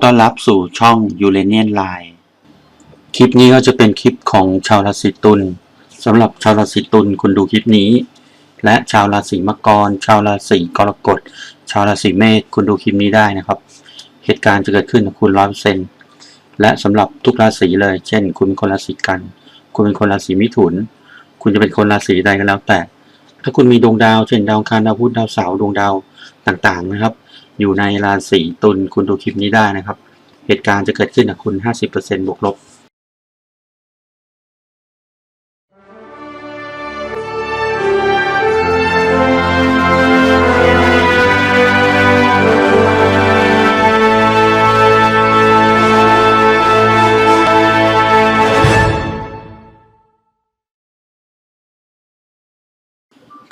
ขอต้อนรับสู่ช่อง u r a n i a n Line คลิปนี้ก็จะเป็นคลิปของชาวราศีตุลสำหรับชาวราศีตุลคุณดูคลิปนี้ และชาวราศีมังกร ชาวราศีกรกฎ ชาวราศีเมษคุณดูคลิปนี้ได้นะครับ เหตุการณ์จะเกิดขึ้นกับคุณร้อยเปอร์เซ็นต์และสำหรับทุกราศีเลย เช่น คุณเป็นคนราศีกัน คุณเป็นคนราศีมิถุน คุณจะเป็นคนราศีใดก็แล้วแต่ ถ้าคุณมีดวงดาว เช่นดาวคารดาวพุธดาวเสาร์ดวงดาวต่างๆนะครับ อยู่ในราศีตุลคุณดูคลิปนี้ได้นะครับ เหตุการณ์จะเกิดขึ้นกับคุณ 50%บวกลบ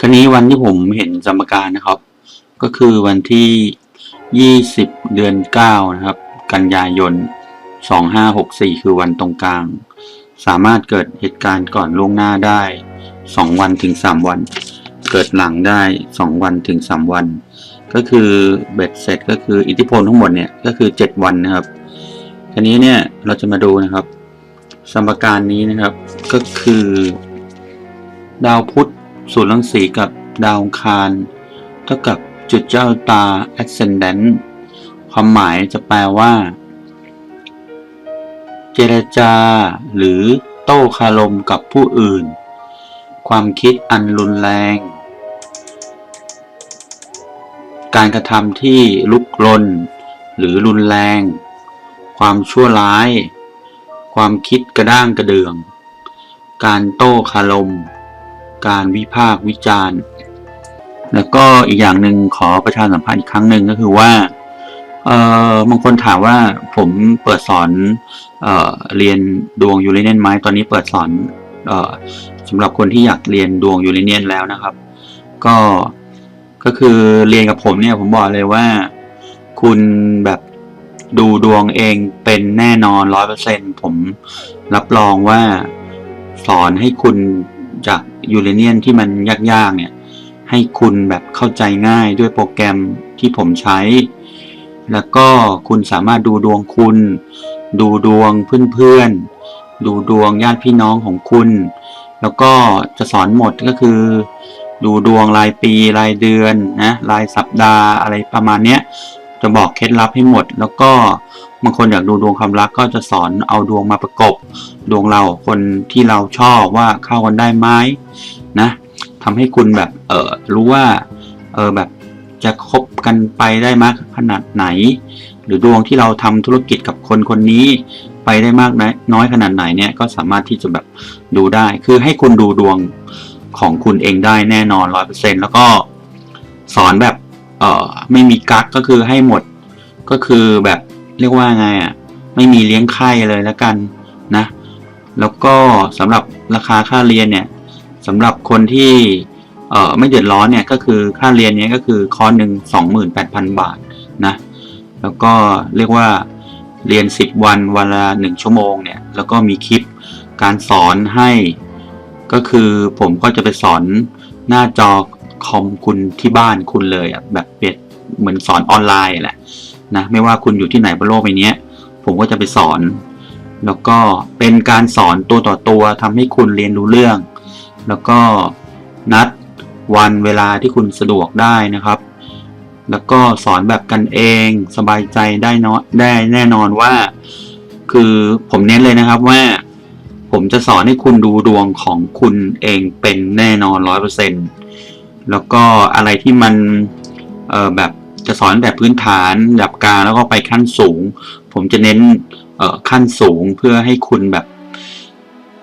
ครนี้วันที่ผมเห็นสมการนะครับ ก็คือวันที่ 20 เดือน 9 นะครับ กันยายน 2564 คือวันตรงกลาง สามารถเกิดเหตุการณ์ก่อนล่วงหน้าได้ 2 วันถึง 3 วัน เกิดหลังได้ 2 วันถึง 3 วัน ก็คือเบ็ดเสร็จก็คืออิทธิพลทั้งหมดเนี่ยก็คือ 7 วันนะครับทีนี้เนี่ยเราจะมาดูนะครับ สมการนี้นะครับก็คือ ดาวพุธส่วนรังสีกับดาวอังคารเท่ากับ จุดเจ้าตา ascendant ความหมายจะแปลว่า เจรจา หรือโต้คารมกับผู้อื่น ความคิดอันรุนแรง การกระทำที่ลุกลน หรือรุนแรง ความชั่วร้าย ความคิดกระด้างกระเดือง การโต้คารม การวิพากษ์วิจารณ์ แล้วก็อีกอย่างหนึ่งขอประชาสัมพันธ์อีกครั้งหนึ่งก็คือว่าเอ่อบางคนถามว่าผมเปิดสอนเอ่อเรียนดวงยูเรเนียนไหมตอนนี้เปิดสอนเอ่อสำหรับคนที่อยากเรียนดวงยูเรเนียนแล้วนะครับ ก็ก็คือเรียนกับผมเนี่ยผมบอกเลยว่า คุณแบบดูดวงเองเป็นแน่นอนร้อยเปอร์เซ็นผมรับรองว่าสอนให้คุณจากยูเรเนียนที่มันยากๆเนี่ย ให้คุณแบบเข้าใจง่ายด้วยโปรแกรมที่ผมใช้ แล้วก็คุณสามารถดูดวงคุณ ดูดวงเพื่อนๆ ดูดวงญาติพี่น้องของคุณ แล้วก็จะสอนหมดก็คือ ดูดวงรายปีรายเดือนนะรายสัปดาห์อะไรประมาณเนี้ยจะบอกเคล็ดลับให้หมด แล้วก็บางคนอยากดูดวงความรักก็จะสอนเอาดวงมาประกบ ดวงเราคนที่เราชอบว่าเข้ากันได้ไหมนะ ทำให้คุณแบบ เออรู้ว่า เออแบบจะคบกันไปได้มากขนาดไหน หรือดวงที่เราทำธุรกิจกับคนคนนี้ ไปได้มากน้อยขนาดไหนเนี่ยก็สามารถที่จะแบบดูได้ คือให้คุณดูดวงของคุณเองได้แน่นอนร้อยเปอร์เซ็นแล้วก็สอนแบบ เอ่อไม่มีกักก็คือให้หมด ก็คือแบบเรียกว่าไงอะไม่มีเลี้ยงไข้เลยแล้วกันนะ แล้วก็สำหรับราคาค่าเรียนเนี่ย สำหรับคนที่เอ่อไม่เดือดร้อนเนี่ยก็คือค่าเรียนเนี้ยก็คือคอร์สหนึ่งสองหมื่นแปดพันบาทนะแล้วก็เรียกว่าเรียนสิบวันวันละหนึ่งชั่วโมงเนี่ยแล้วก็มีคลิปการสอนให้ก็คือผมก็จะไปสอนหน้าจอคอมคุณที่บ้านคุณเลยอะแบบเปรียบเหมือนสอนออนไลน์แหละนะไม่ว่าคุณอยู่ที่ไหนบนโลกใบนี้ผมก็จะไปสอน แล้วก็เป็นการสอนตัวต่อตัวทำให้คุณเรียนรู้เรื่อง แล้วก็นัดวันเวลาที่คุณสะดวกได้นะครับ แล้วก็สอนแบบกันเองสบายใจได้เนาะได้แน่นอนว่า คือผมเน้นเลยนะครับว่า ผมจะสอนให้คุณดูดวงของคุณเองเป็นแน่นอนร้อยเปอร์เซ็นแล้วก็อะไรที่มันเออแบบจะสอนแบบพื้นฐานระดับกลางแล้วก็ไปขั้นสูง ผมจะเน้นเออขั้นสูงเพื่อให้คุณแบบ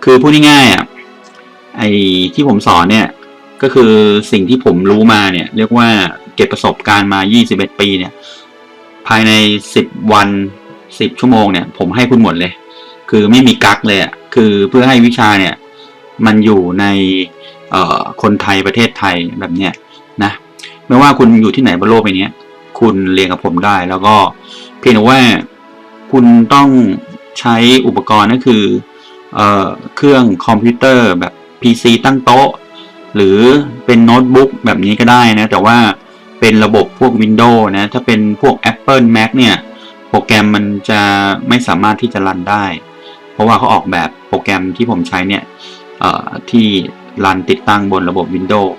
คือพูดง่ายๆอะ ไอ้ที่ผมสอนเนี่ยก็คือสิ่งที่ผมรู้มาเนี่ยเรียกว่าเก็บประสบการณ์มา 21 ปีเนี่ยภายใน 10 วัน 10 ชั่วโมงเนี่ยผมให้คุณหมดเลย คือไม่มีกักเลยอะคือเพื่อให้วิชาเนี่ยมันอยู่ในคนไทยประเทศไทยแบบเนี้ยนะไม่ว่าคุณอยู่ที่ไหนบนโลกใบนี้คุณเรียนกับผมได้แล้วก็เพียงแต่ว่าคุณต้องใช้อุปกรณ์ก็คือเอ่อเครื่องคอมพิวเตอร์แบบ PC ตั้งโต๊ะ หรือเป็นโน้ตบุ๊กแบบนี้ก็ได้นะ แต่ว่าเป็นระบบพวก Windows นะ ถ้าเป็นพวก Apple Mac เนี่ยผรแกรมมันจะไม่สามารถที่จะรันได้ เพราะว่าเขาออกแบบโปรแกรมที่ผมใช้เนี่ยที่รันติดตั้งบนระบบ Windows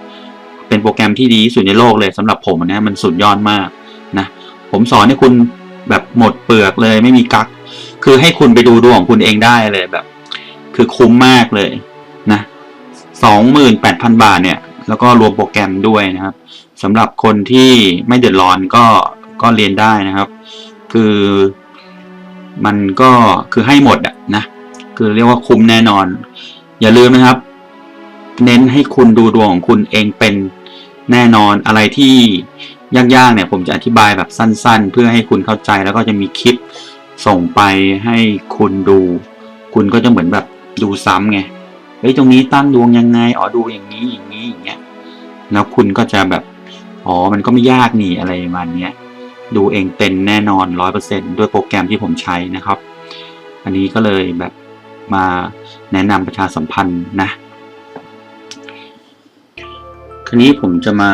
เป็นโปรแกรมที่ดีที่สุดในโลกเลยสำหรับผมนะมันสุดยอดมากนะผมสอนให้คุณแบบหมดเปลือกเลยไม่มีกัก คือให้คุณไปดูดวงของคุณเองได้เลยแบบ คือคุ้มมากเลยนะ สองหมื่นแปดพันบาทเนี่ย แล้วก็รวมโปรแกรมด้วยนะครับสำหรับคนที่ไม่เดือดร้อนก็ก็เรียนได้นะครับ คือมันก็คือให้หมดอะนะ คือเรียกว่าคุ้มแน่นอน อย่าลืมนะครับ เน้นให้คุณดูดวงของคุณเองเป็นแน่นอนอะไรที่ยากๆเนี่ยผมจะอธิบายแบบสั้น ๆ เพื่อให้คุณเข้าใจแล้วก็จะมีคลิปส่งไปให้คุณดู คุณก็จะเหมือนแบบดูซ้ำไง เฮ้ยตรงนี้ตั้งดวงยังไงอ๋อดูอย่างนี้อย่างนี้อย่างเงี้ยแล้วคุณก็จะแบบอ๋อมันก็ไม่ยากนี่อะไรประมาณเนี้ยดูเองเป็นแน่นอนร้อยเปอร์เซ็นด้วยโปรแกรมที่ผมใช้นะครับ อันนี้ก็เลยแบบมาแนะนำประชาสัมพันธ์นะคราวนี้ผมจะมา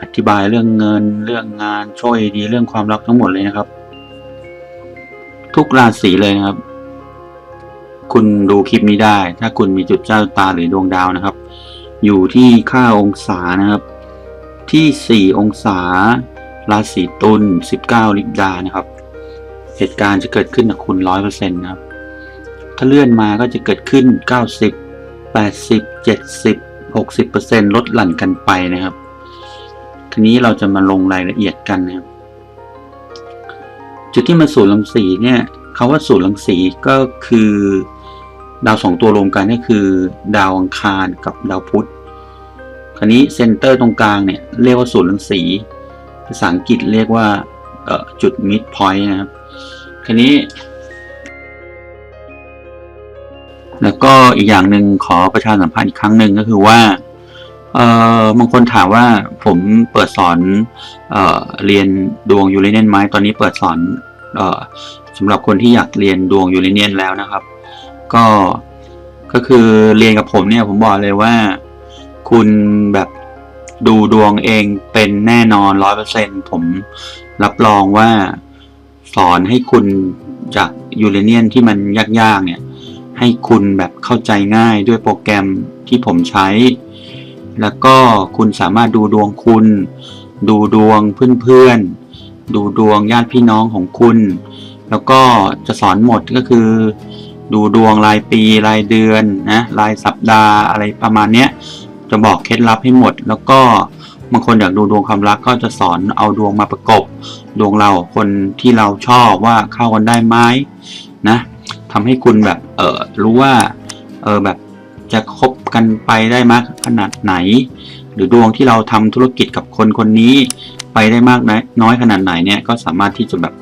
อธิบายเรื่องเงินเรื่องงานโชคดีเรื่องความรักทั้งหมดเลยนะครับ ทุกราศีเลยนะครับ คุณดูคลิปนี้ได้ ถ้าคุณมีจุดเจ้าตาหรือดวงดาวนะครับ อยู่ที่ค่าองศานะครับ ที่ 4 องศา ราศีตุล19 ลิบดานะครับ เหตุการณ์จะเกิดขึ้นกับคุณ 100%นะครับ ถ้าเลื่อนมาก็จะเกิดขึ้น 90 80 70 60%ลดหลั่นกันไปนะครับ ทีนี้เราจะมาลงรายละเอียดกันนะครับ จุดที่มาสู่รังสีเนี่ยคาว่าสู่รังสีก็คือ ดาวสองตัวรวมกันก็คือ ดาวอังคารกับดาวพุธ คราวนี้เซนเตอร์ตรงกลางเนี่ยเรียกว่าศูนย์รังสี ภาษาอังกฤษเรียกว่าจุด mid point นะครับ คราวนี้ แล้วก็อีกอย่างหนึ่งขอประชาสัมพันธ์อีกครั้งหนึ่งก็คือว่าเอ่อบางคนถามว่าผมเปิดสอนเอ่อเรียนดวงยูเรเนียนไหมตอนนี้เปิดสอนเอ่อสำหรับคนที่อยากเรียนดวงยูเรเนียนแล้วนะครับ ก็ก็คือเรียนกับผมเนี่ยผมบอกเลยว่า คุณแบบดูดวงเองเป็นแน่นอนร้อยเปอร์เซ็นผมรับรองว่าสอนให้คุณจากยูเรเนียนที่มันยากๆเนี่ย ให้คุณแบบเข้าใจง่ายด้วยโปรแกรมที่ผมใช้ แล้วก็คุณสามารถดูดวงคุณ ดูดวงเพื่อนๆ ดูดวงญาติพี่น้องของคุณ แล้วก็จะสอนหมดก็คือ ดูดวงรายปีรายเดือนนะรายสัปดาห์อะไรประมาณเนี้ยจะบอกเคล็ดลับให้หมด แล้วก็บางคนอยากดูดวงความรักก็จะสอนเอาดวงมาประกบ ดวงเราคนที่เราชอบว่าเข้ากันได้ไหมนะทำให้คุณแบบเออรู้ว่าเออแบบจะคบกันไปได้มากขนาดไหน หรือดวงที่เราทำธุรกิจกับคนคนนี้ไปได้มากน้อยขนาดไหนเนี่ยก็สามารถที่จะแบบ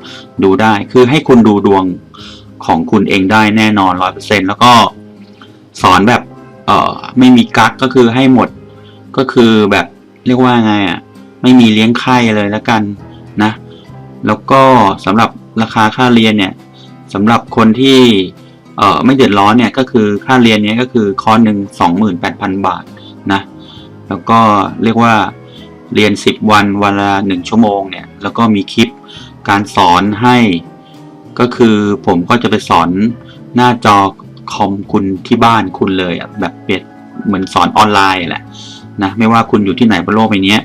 ดูได้ คือให้คุณดูดวง ของคุณเองได้แน่นอนร้อยเปอร์เซ็นแล้วก็สอนแบบเอ่อไม่มีกักก็คือให้หมดก็คือแบบเรียกว่าไงอะไม่มีเลี้ยงไข่เลยแล้วกันนะ แล้วก็สำหรับราคาค่าเรียนเนี่ยสำหรับคนที่เอ่อไม่เดือดร้อนเนี่ยก็คือค่าเรียนเนี้ยก็คือคอร์สหนึ่งสองหมื่นแปดพันบาทนะแล้วก็เรียกว่าเรียนสิบวันวันละหนึ่งชั่วโมงเนี่ยแล้วก็มีคลิปการสอนให้ ก็คือผมก็จะไปสอนหน้าจอคอมคุณที่บ้านคุณเลยอะแบบเปรียบเหมือนสอนออนไลน์แหละนะไม่ว่าคุณอยู่ที่ไหนบนโลกใบนี้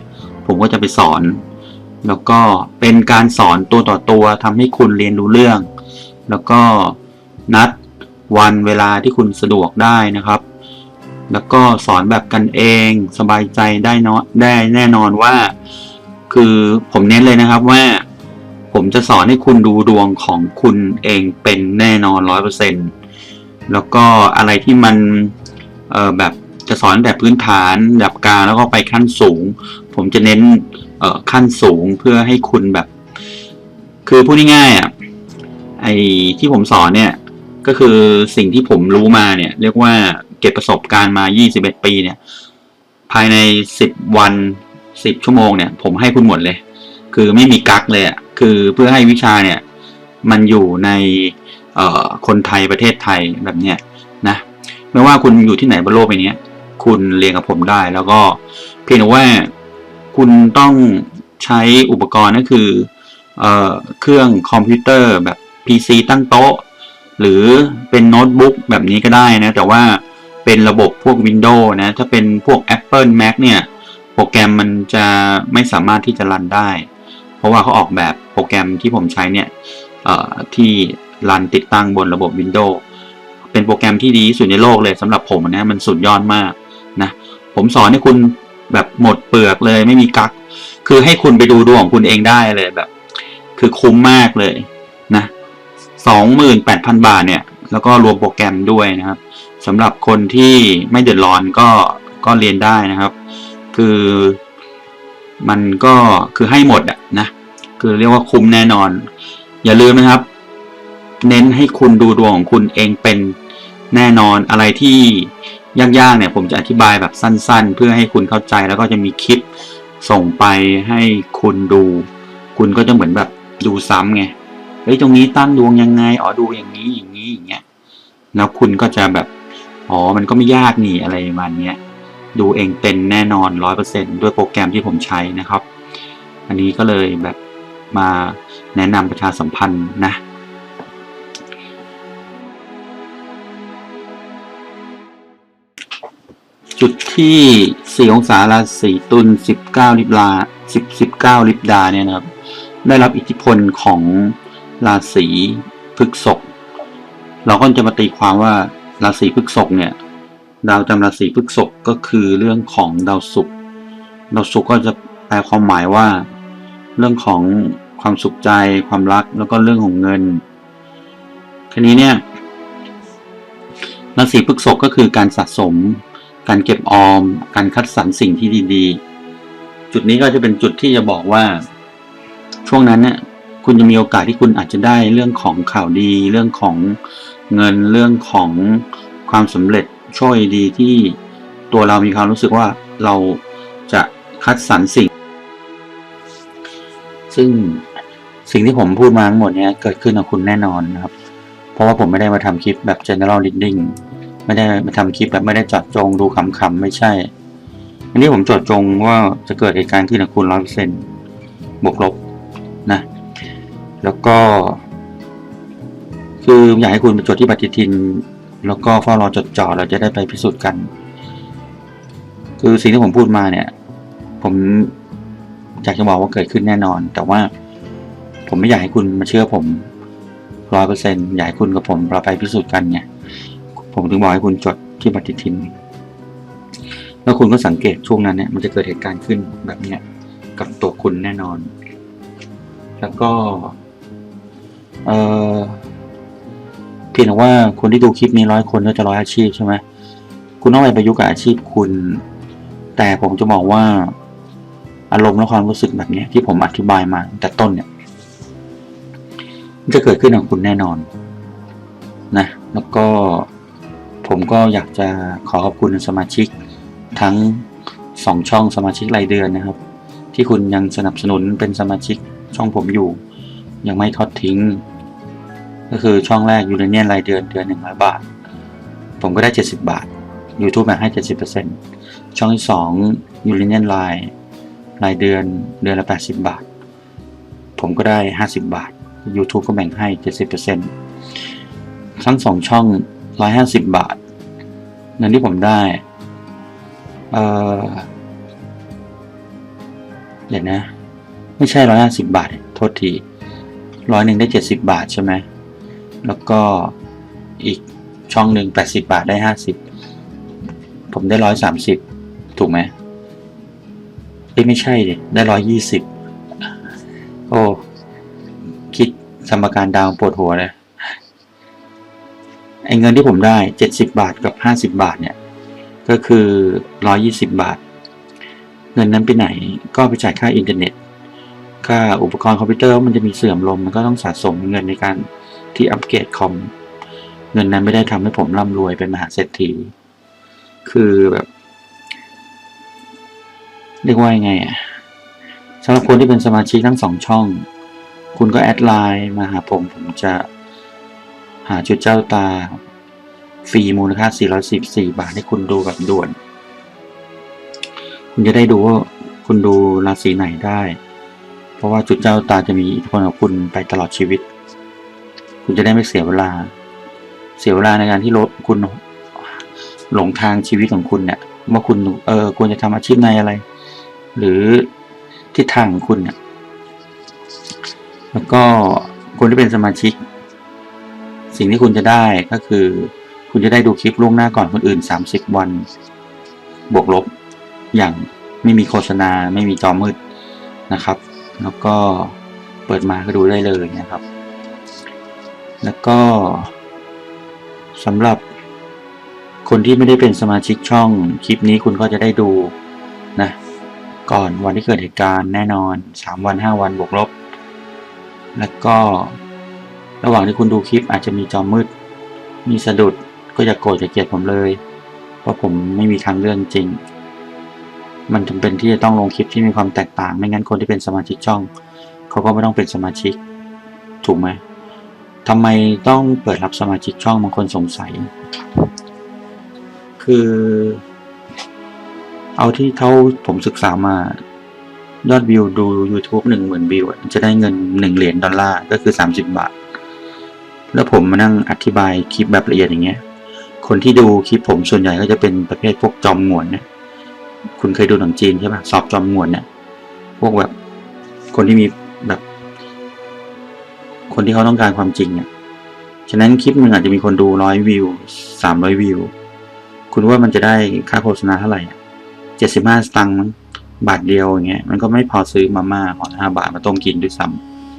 ผมก็จะไปสอน แล้วก็เป็นการสอนตัวต่อตัวทำให้คุณเรียนรู้เรื่อง แล้วก็นัดวันเวลาที่คุณสะดวกได้นะครับ แล้วก็สอนแบบกันเองสบายใจได้เนาะได้แน่นอนว่า คือผมเน้นเลยนะครับว่า ผมจะสอนให้คุณดูดวงของคุณเองเป็นแน่นอนร้อยเปอร์เซ็นแล้วก็อะไรที่มันเออแบบจะสอนแบบพื้นฐานดับกลางแล้วก็ไปขั้นสูง ผมจะเน้นเอ่อขั้นสูงเพื่อให้คุณแบบ คือพูดง่ายๆอะไอที่ผมสอนเนี่ย ก็คือสิ่งที่ผมรู้มาเนี่ย เรียกว่าเก็บประสบการณ์มา 21 ปีเนี่ย ภายใน 10 วัน 10 ชั่วโมงเนี่ย ผมให้คุณหมดเลย คือไม่มีกักเลยอะ คือเพื่อให้วิชาเนี่ยมันอยู่ในคนไทยประเทศไทยแบบเนี้ยนะไม่ว่าคุณอยู่ที่ไหนบนโลกใบนี้คุณเรียนกับผมได้แล้วก็เพียงแต่ว่าคุณต้องใช้อุปกรณ์ก็คือเอเครื่องคอมพิวเตอร์แบบ PC ตั้งโต๊ะ หรือเป็นโน้ตบุ๊กแบบนี้ก็ได้นะ แต่ว่าเป็นระบบพวก Windows นะ ถ้าเป็นพวก Apple Mac เนี่ย โปรแกรมมันจะไม่สามารถที่จะรันได้ ราะว่าเขาออกแบบโปรแกรมที่ผมใช้เนี่ยที่รันติดตั้งบนระบบ Windows เป็นโปรแกรมที่ดีที่สุดในโลกเลยสำหรับผมนะมันสุดยอดมากนะผมสอนให้คุณแบบหมดเปลือกเลยไม่มีกักคือให้คุณไปดูดวงของคุณเองได้เลยแบบ คือคุ้มมากเลยนะสองหมื่นแปดพันบาทเนี่ย แล้วก็รวมโปรแกรมด้วยนะครับสำหรับคนที่ไม่เดือดร้อนก็ก็เรียนได้นะครับ คือ มันก็คือให้หมดอะนะคือเรียกว่าคุ้มแน่นอน อย่าลืมนะครับ เน้นให้คุณดูดวงของคุณเองเป็นแน่นอนอะไรที่ยากๆเนี่ยผมจะอธิบายแบบสั้น ๆ เพื่อให้คุณเข้าใจแล้วก็จะมีคลิปส่งไปให้คุณดู คุณก็จะเหมือนแบบดูซ้ำไงเฮ้ยตรงนี้ตั้งดวงยังไงอ๋อดูอย่างนี้อย่างนี้อย่างเงี้ยแล้วคุณก็จะแบบอ๋อมันก็ไม่ยากนี่อะไรประมาณเนี้ย ดูเองเป็นแน่นอนร้อยเปอร์เซ็นด้วยโปรแกรมที่ผมใช้นะครับ อันนี้ก็เลยแบบมาแนะนำประชาสัมพันธ์นะจุดที่สี่องศาราศีตุลสิบเก้าลิบลาสิบสิบเก้าลิบดาเนี่ยนะครับ ได้รับอิทธิพลของราศีพฤกษภเราก็จะมาตีความว่าราศีพฤกษภเนี่ย ดาวจำราศีพฤษภก็คือเรื่องของดาวศุกร์ดาวศุกร์ก็จะแปลความหมายว่า เรื่องของความสุขใจ ความรักแล้วก็เรื่องของเงินทีนี้เนี่ยราศีพฤษภก็คือการสะสม การเก็บออม การคัดสรรสิ่งที่ดีๆ จุดนี้ก็จะเป็นจุดที่จะบอกว่า ช่วงนั้นเนี่ยคุณจะมีโอกาสที่คุณอาจจะได้เรื่องของข่าวดี เรื่องของเงินเรื่องของความสำเร็จ ช่วยดีที่ตัวเรามีความรู้สึกว่าเราจะคัดสรรสิ่ง ซึ่งสิ่งที่ผมพูดมาทั้งหมดเนี้ยเกิดขึ้นกับคุณแน่นอนนะครับ เพราะว่าผมไม่ได้มาทำคลิปแบบ general reading ไม่ได้มาทำคลิปแบบไม่ได้จาะจงดูขำๆไม่ใช่ อันนี้ผมจาะจงว่าจะเกิดเหตุการณ์ขึ้นกับคุณร้อยเปอร์เซ็นต์บวกลบนะ แล้วก็ คืออยากให้คุณไปจดที่ปฏิทิน แล้วก็เฝ้ารอจดจ่อเราจะได้ไปพิสูจน์กัน คือสิ่งที่ผมพูดมาเนี่ย ผมอยากจะบอกว่าเกิดขึ้นแน่นอน แต่ว่าผมไม่อยากให้คุณมาเชื่อผมร้อยเปอร์เซ็นต์อยากให้คุณกับผมเราไปพิสูจน์กันไงผมถึงบอกให้คุณจดที่ปฏิทิน แล้วคุณก็สังเกตช่วงนั้นเนี่ยมันจะเกิดเหตุการณ์ขึ้นแบบเนี้ยกับตัวคุณแน่นอน แล้วก็ เออ เพียงแต่ว่าคนที่ดูคลิปนี้ร้อยคนก็จะร้อยอาชีพใช่ไหมคุณต้องไปประยุกต์กับอาชีพคุณ แต่ผมจะบอกว่า อารมณ์และความรู้สึกแบบนี้ที่ผมอธิบายมาแต่ต้นเนี่ยจะเกิดขึ้นกับคุณแน่นอนนะแล้วก็ผมก็อยากจะขอขอบคุณสมาชิกทั้งสองช่องสมาชิกรายเดือนนะครับ ที่คุณยังสนับสนุนเป็นสมาชิกช่องผมอยู่ ยังไม่ทอดทิ้ง ก็คือช่องแรกยูเรเนียนรายเดือนเดือนหนึ่งร้อยบาท ผมก็ได้เจ็ดสิบาท YouTube แบ่งให้เจ็ดสิบเปอร์เซ็นช่องที่สองยูเรเนียนไลน์รายเดือนเดือนละแปดสิบาท ผมก็ได้ห้าสิบาท YouTube ก็แบ่งให้เจ็ดสิบเปอร์เซ็นทั้งสองช่องร้อยห้าสิบบาทเงินที่ผมได้เออเดี๋ยวนะ ไม่ใช่ร้อยห้าสิบบาท โทษทีร้อยหนึ่งได้เจ็ดสิบบาทใช่ไหม แล้วก็อีกช่องหนึ่งแปดสิบาทได้ห้าสิบผมได้ร้อยสามสิบถูกไหมเอ้ไม่ใช่ดิได้ร้อยยี่สิบโอ้ คิดสมการดาวปวดหัวเลยไอ้เงินที่ผมได้เจ็ดสิบาทกับห้าสิบาทเนี่ย ก็คือร้อยี่สิบาท เงินนั้นไปไหนก็ไปจ่ายค่าอินเทอร์เน็ต ค่าอุปกรณ์คอมพิวเตอร์มันจะมีเสื่อมลง มันก็ต้องสะสมเงินในการ ที่อัปเกรดคอม เงินนั้นไม่ได้ทำให้ผมร่ำรวยเป็นมหาเศรษฐี คือแบบ เรียกว่ายังไงอะสำหรับคนที่เป็นสมาชิกทั้งสองช่อง คุณก็แอดไลน์มาหาผมผมจะหาจุดเจ้าตาฟรีมูลค่า 414 บาทให้คุณดูแบบด่วน คุณจะได้ดูว่าคุณดูราศีไหนได้ เพราะว่าจุดเจ้าตาจะมีอิทธิพลกับคุณไปตลอดชีวิต คุณจะได้ไม่เสียเวลา เสียเวลาในการที่รถคุณหลงทางชีวิตของคุณเนี่ยว่าคุณเออควรจะทำอาชีพในอะไร หรือทิศทางของคุณเนี่ยแล้วก็คนที่เป็นสมาชิก สิ่งที่คุณจะได้ก็คือ คุณจะได้ดูคลิปล่วงหน้าก่อนคนอื่น 30 วัน บวกลบ อย่างไม่มีโฆษณา ไม่มีจอมืดนะครับ แล้วก็เปิดมาก็ดูได้เลยนะครับ แล้วก็สำหรับคนที่ไม่ได้เป็นสมาชิกช่องคลิปนี้คุณก็จะได้ดูนะก่อนวันที่เกิดเหตุการณ์แน่นอน 3 วัน 5 วันบวกลบ แล้วก็ระหว่างที่คุณดูคลิปอาจจะมีจอมืด มีสะดุดก็อย่าโกรธอย่าเกลียดผมเลย เพราะผมไม่มีทางเรื่องจริง มันจำเป็นที่จะต้องลงคลิปที่มีความแตกต่าง ไม่งั้นคนที่เป็นสมาชิกช่อง เขาก็ไม่ต้องเป็นสมาชิก ถูกไหม ทำไมต้องเปิดรับสมาชิกช่องบางคนสงสัย คือ เอาที่เท่าผมศึกษามายอดวิวดู YouTube หนึ่งหมื่นวิวจะได้เงินหนึ่งเหรียญดอลลาร์ก็คือสามสิบบาท แล้วผมมานั่งอธิบายคลิปแบบละเอียดอย่างเงี้ย คนที่ดูคลิปผมส่วนใหญ่ก็จะเป็นประเภทพวกจอมหงวนนะคุณเคยดูหนังจีนใช่ปะสอบจอมหงวนเนี่ยพวกแบบคนที่มีแบบ คนที่เขาต้องการความจริงเนี่ยฉะนั้นคลิปหนึ่งอาจจะมีคนดูร้อยวิวสามร้อยวิว คุณว่ามันจะได้ค่าโฆษณาเท่าไหร่เจ็ดสิบห้าสตังค์บาทเดียวอย่างเงี้ยมันก็ไม่พอซื้อมาม่าห่อห้าบาทมาต้มกินด้วยซ้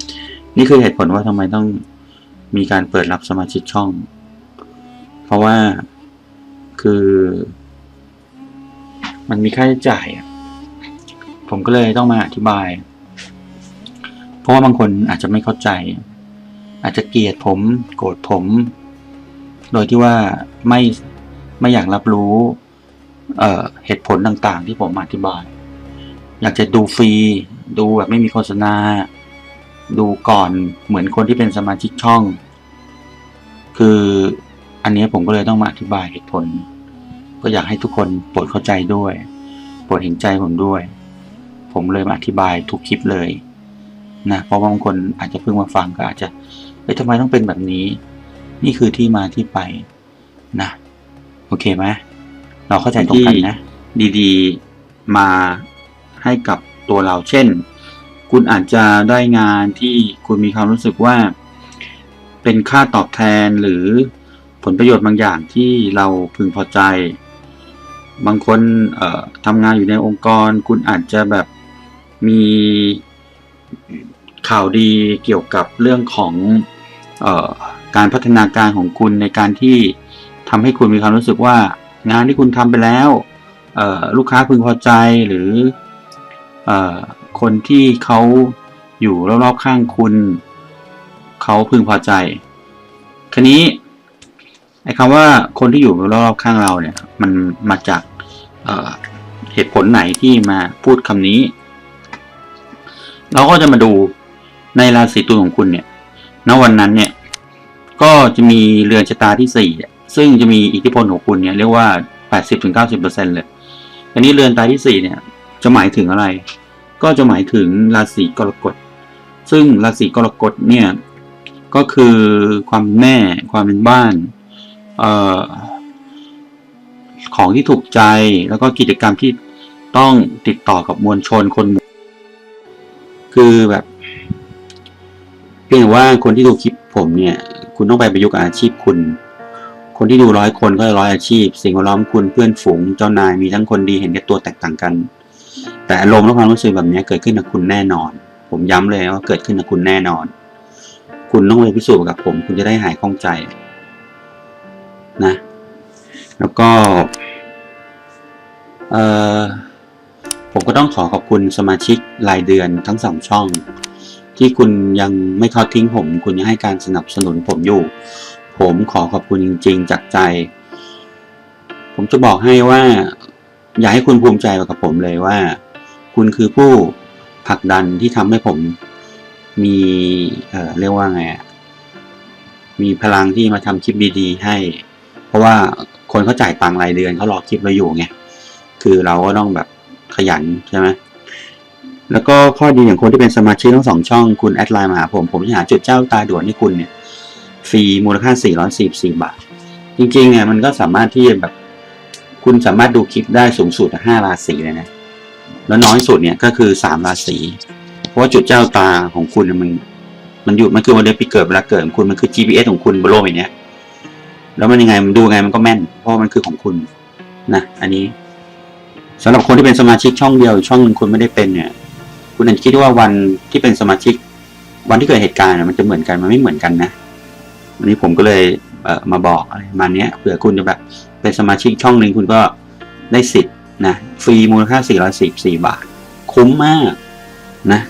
ำนี่คือเหตุผลว่าทำไมต้องมีการเปิดรับสมาชิกช่อง เพราะว่าคือ มันมีค่าใช้จ่ายผมก็เลยต้องมาอธิบาย เพราะว่าบางคนอาจจะไม่เข้าใจ อาจจะเกลียดผม โกรธผม โดยที่ว่าไม่ไม่อยากรับรู้เเหตุผลต่างๆ ที่ผมอธิบาย อยากจะดูฟรี ดูแบบไม่มีโฆษณา ดูก่อนเหมือนคนที่เป็นสมาชิกช่อง คืออันนี้ผมก็เลยต้องมาอธิบายเหตุผล ก็อยากให้ทุกคนโปรดเข้าใจด้วย โปรดเห็นใจผมด้วย ผมเลยมาอธิบายทุกคลิปเลยนะเพราะว่าบางคนอาจจะเพิ่งมาฟังก็อาจจะ เอ้ยทำไมต้องเป็นแบบนี้ นี่คือที่มาที่ไปนะ โอเคไหมเราเข้าใจตรงกันนะ ดีๆมาให้กับตัวเราเช่น คุณอาจจะได้งานที่คุณมีความรู้สึกว่า เป็นค่าตอบแทนหรือผลประโยชน์บางอย่างที่เราพึงพอใจ บางคนทำงานอยู่ในองค์กร คุณอาจจะแบบมีข่าวดีเกี่ยวกับเรื่องของ การพัฒนาการของคุณในการที่ทำให้คุณมีความรู้สึกว่า งานที่คุณทำไปแล้วลูกค้าพึงพอใจหรืออคนที่เขาอยู่รอบๆข้างคุณเขาพึงพอใจคราวนี้ไอ้คำว่าคนที่อยู่รอบๆข้างเราเนี่ยมันมาจากเเหตุผลไหนที่มาพูดคำนี้ เราก็จะมาดูในราศีตุลของคุณเนี่ยณวันนั้นเนี่ย ก็จะมีเรือนชะตาที่สี่ซึ่งจะมีอิทธิพลของคุณเนี่ยเรียกว่า 80-90%เลยอันนี้เรือนตาที่สี่เนี่ย จะหมายถึงอะไร ก็จะหมายถึงราศีกรกฎ ซึ่งราศีกรกฎเนี่ย ก็คือความเป็นแม่ความเป็นบ้านเอ่อของที่ถูกใจแล้วก็กิจกรรมที่ต้องติดต่อกับมวลชนคนหมู่คือแบบเพียงว่าคนที่ดูคลิปผมเนี่ย คุณต้องไปประยุกต์กับอาชีพคุณ คนที่ดูร้อยคนก็ร้อยอาชีพ สิ่งแวดล้อมคุณเพื่อนฝูงเจ้านายมีทั้งคนดีเห็นแก่ตัวแตกต่างกัน แต่อารมณ์และความรู้สึกแบบนี้เกิดขึ้นกับคุณแน่นอน ผมย้ำเลยว่าเกิดขึ้นกับคุณแน่นอน คุณต้องไปพิสูจน์กับผม คุณจะได้หายข้องใจ นะ แล้วก็เออผมก็ต้องขอขอบคุณสมาชิกรายเดือนทั้งสองช่อง ที่คุณยังไม่ทอดทิ้งผม คุณยังให้การสนับสนุนผมอยู่ ผมขอขอบคุณจริง ๆ จากใจ ผมจะบอกให้ว่า อยากให้คุณภูมิใจกับผมเลยว่า คุณคือผู้ผลักดันที่ทำให้ผมมีเอ่อเรียกว่าไงมีพลังที่มาทำคลิปดีๆ ให้ เพราะว่าคนเขาจ่ายตังค์รายเดือนเขารอคลิปเราอยู่ไงคือเราก็ต้องแบบขยันใช่ไหม แล้วก็ข้อดีอย่างคนที่เป็นสมาชิกทั้งสองช่องคุณแอดไลน์มาหาผม ผมจะหาจุดเจ้าตาด่วนให้คุณเนี่ยฟรีมูลค่า 444 บาท จริงๆเนี่ยมันก็สามารถที่แบบ คุณสามารถดูคลิปได้สูงสุด5ราศีเลยนะ แล้วน้อยสุดเนี่ยก็คือ 3 ราศีเพราะว่าจุดเจ้าตาของคุณมันมันอยู่มันคือวันเดือนปีเกิดเวลาเกิดของคุณมันคือ GPS ของคุณบนโลกใบเนี้ยแล้วมันยังไงมันดูไงมันก็แม่น เพราะมันคือของคุณนะอันนี้สำหรับคนที่เป็นสมาชิกช่องเดียวช่องหนึงคุณไม่ได้เป็นเนี่ย คุณอาจจะคิดว่าวันที่เป็นสมาชิก วันที่เกิดเหตุการณ์มันจะเหมือนกันมันไม่เหมือนกันนะวันนี้ผมก็เลยเมาบอกอะไรมาเนี้ยเผื่อคุณจะแบบเป็นสมาชิกช่องหนึ่งคุณก็ได้สิทธิ์นะฟรีมูลค่า 444 บาท คุ้มมากนะ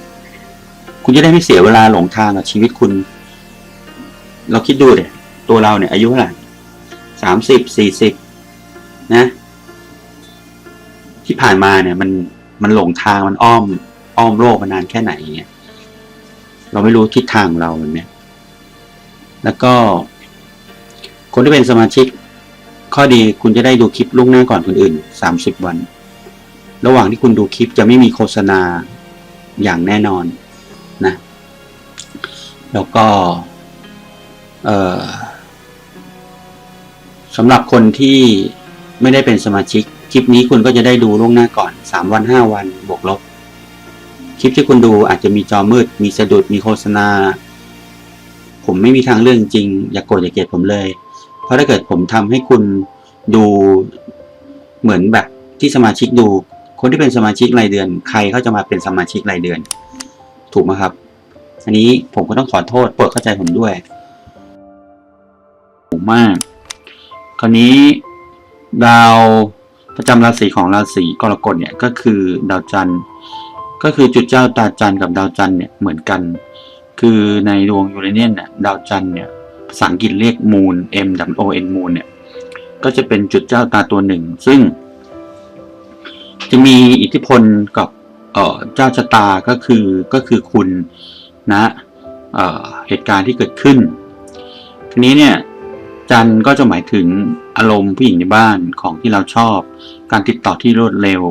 คุณจะได้ไม่เสียเวลาหลงทางกับชีวิตคุณ เราคิดดูเดี๋ยตัวเราเนี่ยอายุเท่าไหร่สามสิบสี่สิบนะ ที่ผ่านมาเนี่ย มันมันหลงทางมันอ้อม อ้อมโลกมานานแค่ไหนอย่างเงี้ยเราไม่รู้ทิศทางของเราแบบเนี้ยแล้วก็ คนที่เป็นสมาชิก ข้อดีคุณจะได้ดูคลิปล่วงหน้าก่อนคนอื่นสามสิบวัน ระหว่างที่คุณดูคลิปจะไม่มีโฆษณาอย่างแน่นอนนะ แล้วก็สำหรับคนที่ไม่ได้เป็นสมาชิก คลิปนี้คุณก็จะได้ดูล่วงหน้าก่อนสามวันห้าวัน บวกลบ คลิปที่คุณดูอาจจะมีจอมืด มีสะดุด มีโฆษณา ผมไม่มีทางเรื่องจริง อย่ากโกรธอย่าเกลียดผมเลย เพราะถ้าเกิดผมทำให้คุณดูเหมือนแบบที่สมาชิกดู คนที่เป็นสมาชิกรายเดือน ใครเขาจะมาเป็นสมาชิกรายเดือน ถูกไหมครับ อันนี้ผมก็ต้องขอโทษโปรดเข้าใจผมด้วยผมมาก คราวนี้ดาวประจำราศีของราศีกรกฎเนี่ยก็คือดาวจันทร์ ก็คือจุดเจ้าตาจันทร์กับดาวจันทร์เนี่ยเหมือนกัน คือในดวงยูเรเนียนเนี่ยดาวจันทร์เนี่ยภาษาอังกฤษเรียกมูน M W O N มูนเนี่ยก็จะเป็นจุดเจ้าตาตัวหนึ่ง ซึ่ง จะมีอิทธิพลกับเจ้าชะตาก็คือก็คือคุณนะเเหตุการณ์ที่เกิดขึ้น ทีนี้เนี่ยจันก็จะหมายถึงอารมณ์ผู้หญิงในบ้านของที่เราชอบ การติดต่อที่รวดเร็ว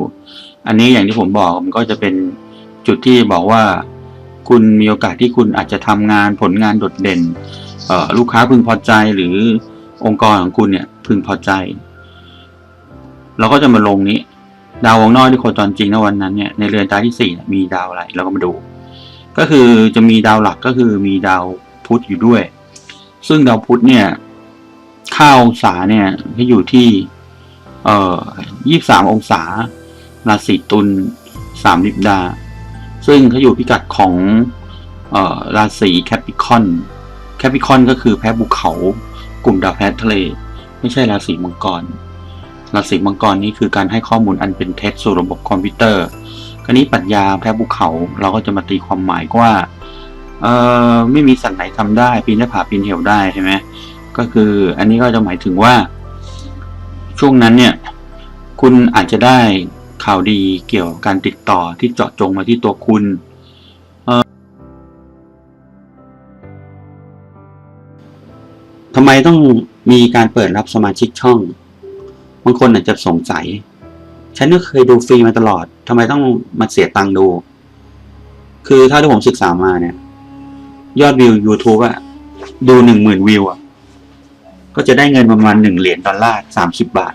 อันนี้อย่างที่ผมบอกมันก็จะเป็น จุดที่บอกว่า คุณมีโอกาสที่คุณอาจจะทำงานผลงานโดดเด่นลูกค้าพึงพอใจหรือองค์กรของคุณเนี่ยพึงพอใจ เราก็จะมาลงนี้ ดาววงนอกที่โคจรจริงในวันนั้นเนี่ยในเรือนตาที่สี่มีดาวอะไรเราก็มาดู ก็คือจะมีดาวหลักก็คือมีดาวพุธอยู่ด้วย ซึ่งดาวพุธเนี่ยค่าองศาเนี่ยให้อยู่ที่เอ่อยี่สามองศาราศีตุลสามลิบดา ซึ่งเขาอยู่พิกัดของออราศีแคปิคอน แคปิคอนก็คือแพ้ภูเขากลุ่มดาวแพ้ทะเล ไม่ใช่ราศีมังกร ราศีมังกรนี้คือการให้ข้อมูลอันเป็นเท็จสู่ระบบคอมพิวเตอร์คราวนี้ปรัชญาแพ้ภูเขาเราก็จะมาตีความหมายว่าเออไม่มีสัตว์ไหนทำได้ ปีนหน้าผาปีนเหวได้ใช่ไหมก็คืออันนี้ก็จะหมายถึงว่า ช่วงนั้นเนี่ย คุณอาจจะได้ ข่าวดีเกี่ยวกับการติดต่อที่เจาะจงมาที่ตัวคุณ ทำไมต้องมีการเปิดรับสมาชิกช่อง บางคนอาจจะสงสัย ฉันก็เคยดูฟรีมาตลอด ทำไมต้องมาเสียตังค์ดู คือถ้าที่ผมศึกษามาเนี่ย ยอดวิว YouTube อะดูหนึ่งหมื่นวิวอะก็จะได้เงินประมาณหนึ่งเหรียญดอลลาร์สามสิบบาท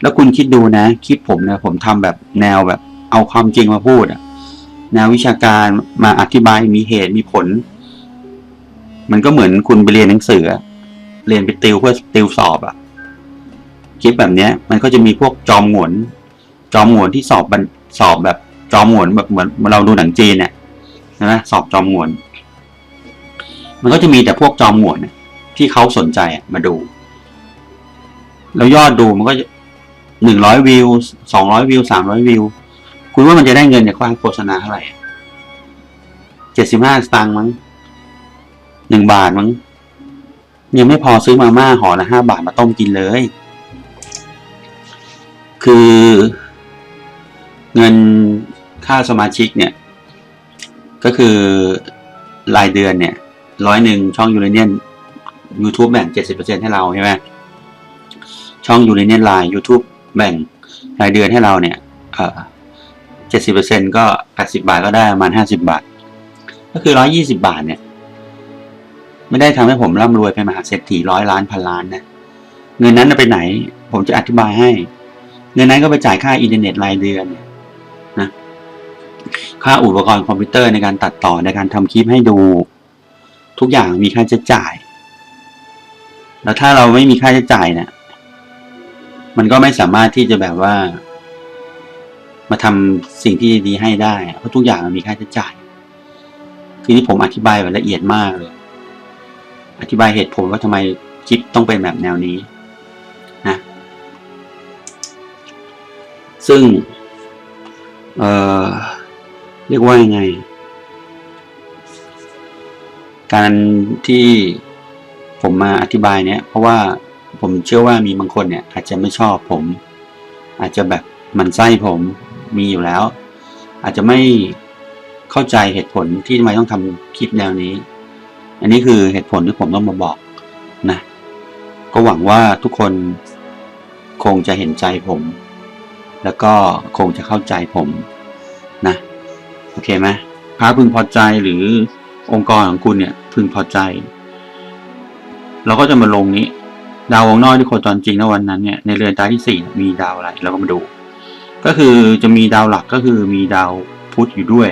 แล้วคุณคิดดูนะ คลิปผมนี่ยผมทำแบบแนวแบบ เอาความจริงมาพูดอะแนววิชาการมาอธิบายมีเหตุมีผล มันก็เหมือนคุณไปเรียนหนังสือ เรียนไปติวเพื่อติวสอบอะคลิปแบบเนี้ย มันก็จะมีพวกจอมหวนจอมหวนที่สอบสอบแบบจอมหวนแบบเหมือนเราดูหนังจีนเนี่ยนะสอบจอมหวนมันก็จะมีแต่พวกจอมหวนที่เขาสนใจมาดู แล้วยอดดูมันก็ หนึ่งร้อยวิวสองร้อยวิวสามร้อยวิว คุณว่ามันจะได้เงินจากการโฆษณาเท่าไหร่เจ็ดสิบห้าสตางค์มั้งหนึ่งบาทมั้งยังไม่พอซื้อมาม่าห่อละห้าบาทมาต้มกินเลย คือเงินค่าสมาชิกเนี่ย ก็คือรายเดือนเนี่ยร้อยหนึ่งช่องยูเรเนียน YouTube แบ่งเจ็ดสิบเปอร์เซ็นให้เราใช่ไหมช่องยูเรเนียนไลน์ YouTube แบ่งรายเดือนให้เราเนี่ยเจ็ดสิบเปอร์เซ็นก็แปดสิบาทก็ได้ประมาณห้าสิบาท ก็คือร้อยี่สิบาทเนี่ย ไม่ได้ทำให้ผมร่ำรวยเป็นมหาเศรษฐีร้อยล้านพันล้านนะ เงินนั้นนะไปไหน ผมจะอธิบายให้ เงินนั้นก็ไปจ่ายค่าอินเทอร์เน็ตรายเดือนนะ ค่าอุปกรณ์คอมพิวเตอร์ในการตัดต่อในการทำคลิปให้ดู ทุกอย่างมีค่าใช้จ่าย แล้วถ้าเราไม่มีค่าใช้จ่ายเนี่ย มันก็ไม่สามารถที่จะแบบว่า มาทำสิ่งที่ดีให้ได้ เพราะทุกอย่างมันมีค่าใช้จ่ายคือที่ผมอธิบายแบบละเอียดมากเลย อธิบายเหตุผลว่าทำไมคลิปต้องเป็นแบบแนวนี้นะซึ่ง เอ่อ เรียกว่ายังไง การที่ผมมาอธิบายเนี่ย เพราะว่า ผมเชื่อว่ามีบางคนเนี่ยอาจจะไม่ชอบผม อาจจะแบบมันไส้ผมมีอยู่แล้ว อาจจะไม่เข้าใจเหตุผลที่ทำไมต้องทำคลิปแนวนี้ อันนี้คือเหตุผลที่ผมต้องมาบอกนะก็หวังว่าทุกคนคงจะเห็นใจผม แล้วก็คงจะเข้าใจผมนะโอเคไหมพระพึงพอใจหรือองค์กรของคุณเนี่ยพึงพอใจ เราก็จะมาลงนี้ ดาววงนอกที่โคจรจริงในวันนั้นเนี่ยในเรือนตาที่สี่มีดาวอะไรเราก็มาดู ก็คือจะมีดาวหลักก็คือมีดาวพุธอยู่ด้วย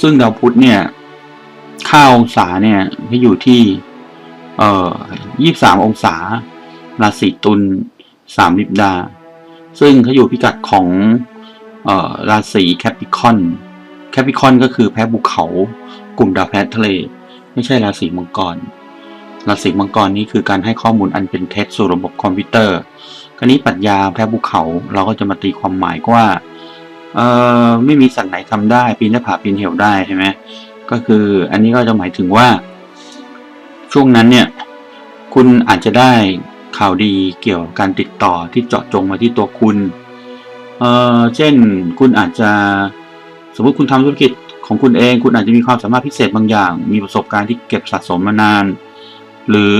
ซึ่งดาวพุธเนี่ยค่าองศาเนี่ยที่อยู่ที่เอ่อยี่สามองศา ราศีตุลสามลิบดา ซึ่งเขาอยู่พิกัดของเอ่อราศีแคปิคอนแคปิคอนก็คือแพ้ภูเขา กลุ่มดาวแพลนทะเล ไม่ใช่ราศีมังกร ราศีมังกรนี้คือการให้ข้อมูลอันเป็นเท็จสู่ระบบคอมพิวเตอร์คราวนี้ปรัชญาแพ้ภูเขาเราก็จะมาตีความหมายว่าเอ่อไม่มีสัตว์ไหนทำได้ปีนหน้าผาปีนเหวได้ใช่ไหมก็คืออันนี้ก็จะหมายถึงว่า ช่วงนั้นเนี่ยคุณอาจจะได้ข่าวดีเกี่ยวกับการติดต่อที่เจาะจงมาที่ตัวคุณเอ่อเช่นคุณอาจจะสมมติคุณทำธุรกิจของคุณเอง คุณอาจจะมีความสามารถพิเศษบางอย่าง มีประสบการณ์ที่เก็บสะสมมานาน หรือ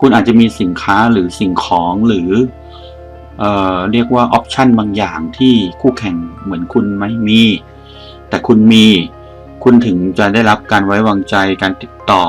คุณอาจจะมีสินค้าหรือสิ่งของหรือเออเรียกว่าออปชันบางอย่างที่คู่แข่งเหมือนคุณไม่มี แต่คุณมี คุณถึงจะได้รับการไว้วางใจการติดต่อ